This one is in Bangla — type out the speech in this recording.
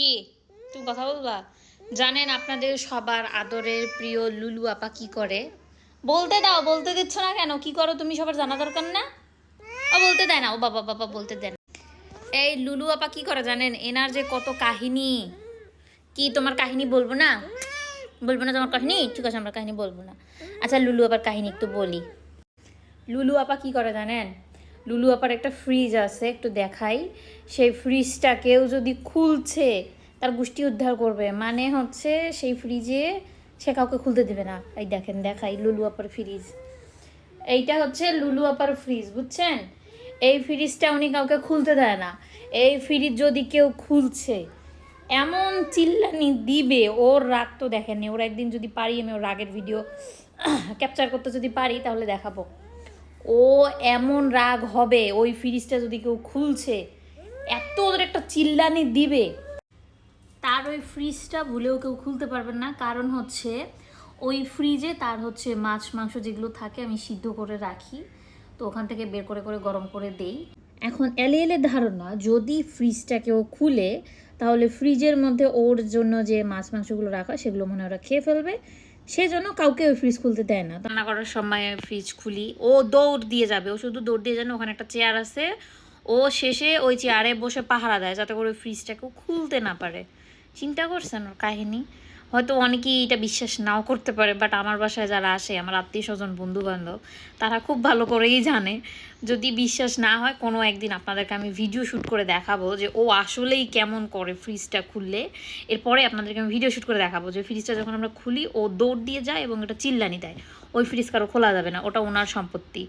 কি? তুমি কথা বলবা? জানেন আপনাদের সবার আদরের প্রিয় লুলু আপা কি করে? বলতে দাও, বলতে দিচ্ছ না কেন? কি করো তুমি সবার জানা দরকার না? ও বলতে দেয় না, ও বাবা বাবা বলতে দেন এই লুলু আপা কি করে জানেন? এনার যে কত কাহিনী। কি তোমার কাহিনী বলব না? বলব না তোমার কাহিনী? ঠিক আছে, আমরা কাহিনী বলব না। আচ্ছা লুলু আপার কাহিনী একটু বলি। লুলু আপা কি করে জানেন? লুলু আপার একটা ফ্রিজ আছে, একটু দেখাই। সেই ফ্রিজটা কেউ যদি খুলছে, তার গোষ্ঠী উদ্ধার করবে। মানে হচ্ছে সেই ফ্রিজে সে কাউকে খুলতে দেবে না। এই দেখেন, দেখাই লুলু আপার ফ্রিজ এইটা হচ্ছে লুলু আপার ফ্রিজ বুঝছেন? এই ফ্রিজটা উনি কাউকে খুলতে দেয় না। এই ফ্রিজ যদি কেউ খুলছে, এমন চিল্লানি দিবে, ওর রাগ তো দেখেননি। ওর একদিন যদি পারি, আমি ওর রাগের ভিডিও ক্যাপচার করতে যদি পারি, তাহলে দেখাবো। ও এমন রাগ হবে, ওই ফ্রিজটা যদি কেউ খুলছে, এত ওদের একটা চিল্লানি দিবে। তার ওই ফ্রিজটা ভুলেও কেউ খুলতে পারবেন না, কারণ হচ্ছে ওই ফ্রিজে তার হচ্ছে মাছ, মাংস যেগুলো থাকে আমি সিদ্ধ করে রাখি। তো ওখান থেকে বের করে করে গরম করে দেই। এখন এলে এলে ধারণা, যদি ফ্রিজটা কেউ খুলে, তাহলে ফ্রিজের মধ্যে ওর জন্য যে মাছ, মাংসগুলো রাখা সেগুলো মনে হয় ওরা খেয়ে ফেলবে। সেজন্য কাউকে ওই ফ্রিজ খুলতে দেয় না। রান্না করার সময় ফ্রিজ খুলি। ও দৌড় দিয়ে যাবে। ও শুধু দৌড় দিয়ে যাবে ওখানে একটা চেয়ার আছে। ও শেষে ওই চেয়ারে বসে পাহারা দেয় যাতে করে ফ্রিজটাকে খুলতে না পারে। চিন্তা করছেন ওর কাহিনী? হয়তো অনেকেই এটা বিশ্বাস নাও করতে পারে বাট আমার বাসায় যারা আসে, আমার আত্মীয় স্বজন বন্ধু বান্ধব তারা খুব ভালো করেই জানে। যদি বিশ্বাস না হয়, কোনো একদিন আপনাদেরকে আমি ভিডিও শ্যুট করে দেখাবো যে, ও আসলেই কেমন করে ফ্রিজটা খুললে। এরপরে আপনাদেরকে আমি ভিডিও শ্যুট করে দেখাবো যে ফ্রিজটা যখন আমরা খুলি, ও দৌড় দিয়ে যায় এবং এটা চিল্লানি দেয়। ওই ফ্রিজ কারও খোলা যাবে না, ওটা ওনার সম্পত্তি।